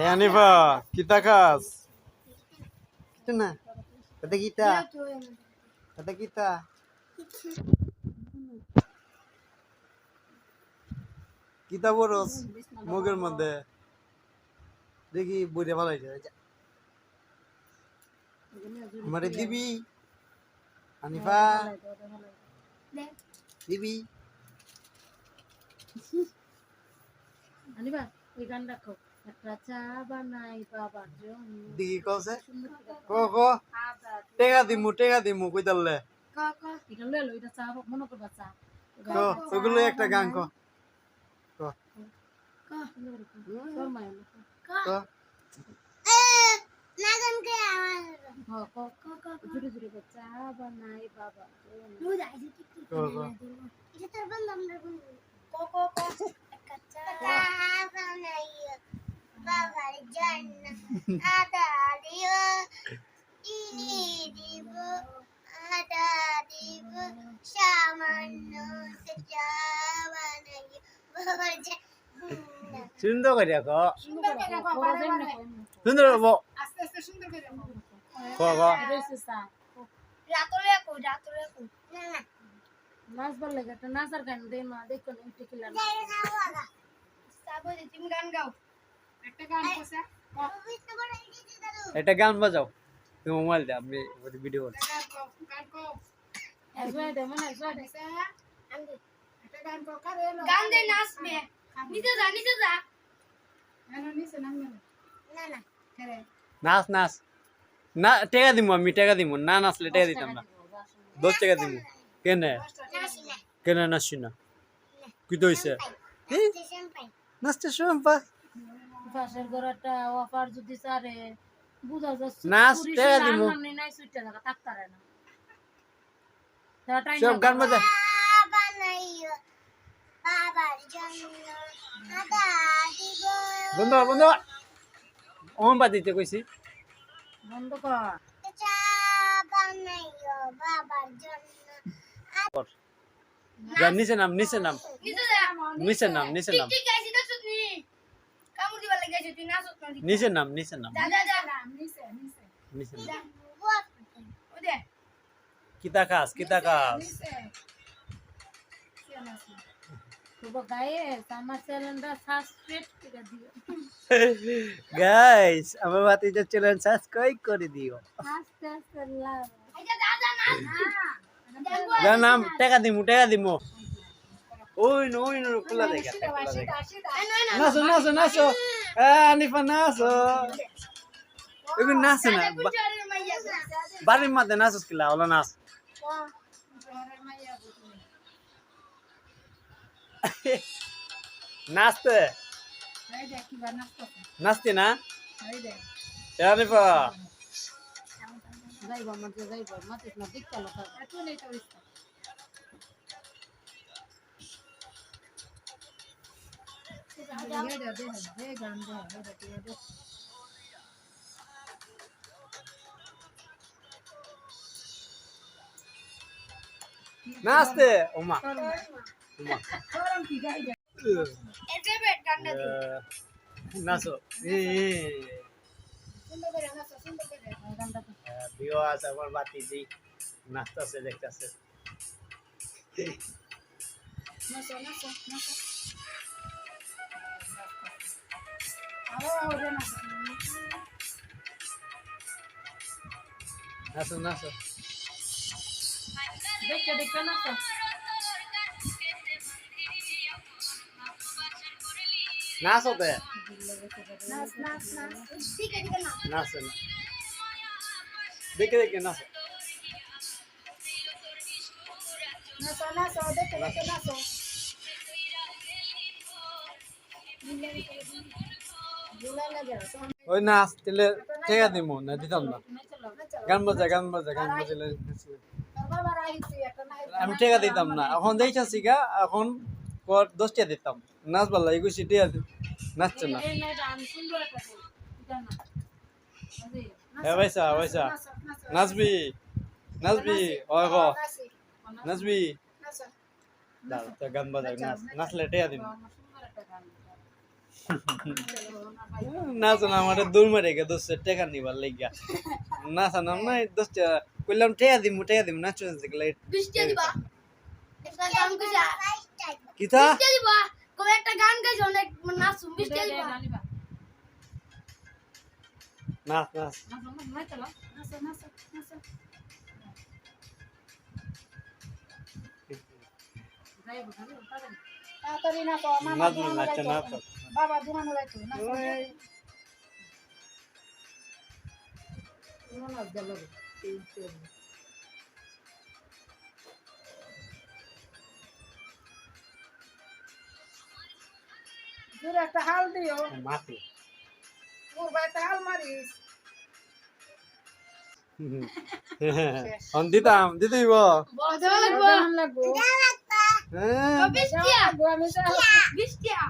এ আনিফা কিতা খাস? কিছু না এটা কিতা? এটা কিতা? কিতা বরস মুখের মধ্যে? দেখি বইটা ভালো হয়েছে আমারে দিবি? আনিফা দিবি? আনিবা ওই গান রাখো একটা চা। বানাই বাবার জন্য সুন্দর করে ক ক। টেকা দিমু টেকা দিমু কই তাহলে এটা লয়ে লো এটা চা মনে করবা চা। ক ওগুলো একটা গান ক। ক। তোর মায়ের মতো। ক। হ্যাঁ, কও, কও, কও, জোরে জোরে কও, চা বানাই বাবার জন্য। ক ক। সুন্দর করে ক সুন্দর করে কও, কও, যেমনে কও, এমনে কও। সুন্দর ব আস্তে আস্তে সুন্দর করে বলো। ক ক এটা হচ্ছে চা। নাচবার লাগে নাচার গান দে মা দেখো না তুমি গান গাও একটা গান বাজাও। তুমি মোবাইল দে আমি ভিডিও করি গান দে মনে নাচবে নিচে যা নিচে যা। না নাচ টেকা দিমু আমি টেকা দিমু। না নাচলে টেকা দিতাম না। দশ টাকা দিমু। কেনে? কেনে নাচছি না? কি তো হইছে? নাচতে শুন পা পাশের ঘর একটা অফার যদি চারে বুঝা যাচ্ছে। নাই জায়গা থাকতারে না। সব গান বাজা। বন্ধ বন্ধ কইছি। বন্ধ কর। নিচে নাম নিচে নাম। নিচে নাম নিচে নাম ঠিক আছে দেখছ তুই কামড় দিবার লাগে গেছিস তুই নাচত না নিচে নাম নিচে নাম। যা যা যা নিচে নিচে। নিচে নাম কিতা খাস কিতা খাস দিও। গাইস আমার ভাতিজার চ্যানেল সাবস্ক্রাইব করে দিও। আস্তে আস্তে লাভ। আচ্ছা নাম টাকা দিমু টাকা দিমু। ওই নো ওই নো খোলা দেখা নাচো নাচো নাচো। এ আনিফা নাচো এগুলো নাচে না বাড়ির মধ্যে নাচস কিলা ওলা নাচ নাচতে নাচতে না আনিফা যাইব আমার যাইব মাতিস না দিক চালো এত নেই তো নাচতে ওমা ওমা নাচো। আছে আমার বাতিজি নাচতেছে দেখতেছে। নাচো নাচো নাচো। নাচো নাচো নাচো দেখে দেখে না তো নাচো তে নাচ নাচ নাচ ঠিক আছে নাচো না দেখে দেখে নাচো নাচো নাচো দেখে দেখে নাচো ওই নাচ তাহলে টেকা দিমু, না দিতাম না। গান বাজা গান বাজা, গান বাজালে আমি টেকা দিতাম না। এখন দেখছি গা, এখন কর দশ দিতাম। নাচ ভালো একুশে টিয়া নাচছে না। না হ্যাঁ পয়সা পয়সা নাচবি নাচবি, ওই ক নাচবি। তো গান বাজা নাচ নাচলে টেকা দিম। আমার সুন্দর একটা গান নাচো না আমার দৌড় মারে গে দোস্ত টাকা নিবার লাগিয়া নাচা নাম না দোস্ত কইলাম টাকা দিমু টাকা দিমু নাচো দেখলে বৃষ্টি দিবা। একটা গান গাইছা কিতা? বৃষ্টি দিবা? কবে একটা গান গাইছো অনেক নাচু বৃষ্টি দিবা। নাচ নাচ। তাড়াতাড়ি না তো মামা নাচ দোকানে নাচ যাইতো। বাবা দোকানে যাইতো না দূরে একটা হাল দিও। ভাই একটা হাল মারিস। অন দিতাম দিতেইব দেওয়া লাগবো।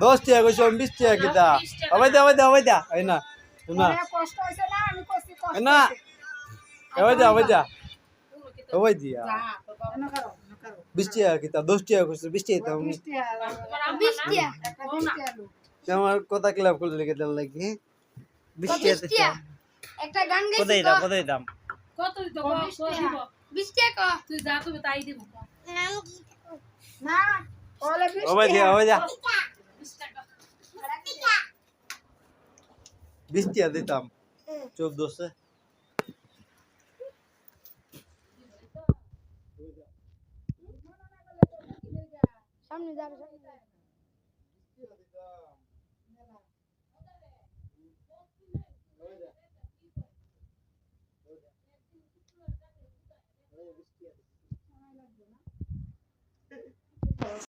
দশ টাকা কইছো বিশ টাকা কিতা আবাই দা আবাই দা আবাই দা। এই না না। না? আমি করছি কষ্ট না। হয়েছে। দা আবাই দা। আবাই দিয়া এনে করো, বিশ টাকা কিতা দশ টাকা কইছো বিশ টাকা আলু আমার কথা ক্লাব করলে লেগে? দেন লাগি বিশ টাকা একটা গান গাইছি কোথায় দাম কোথায় দাম? কত দিতে কো দিব বৃষ্টি ক তুই যা তুমি তাই দিব ওলে বৃষ্টি আবাই দিয়া আবাই দা বিশ টাকা দিতাম চোদ্দশো সামনে যাবে সামনে যাবে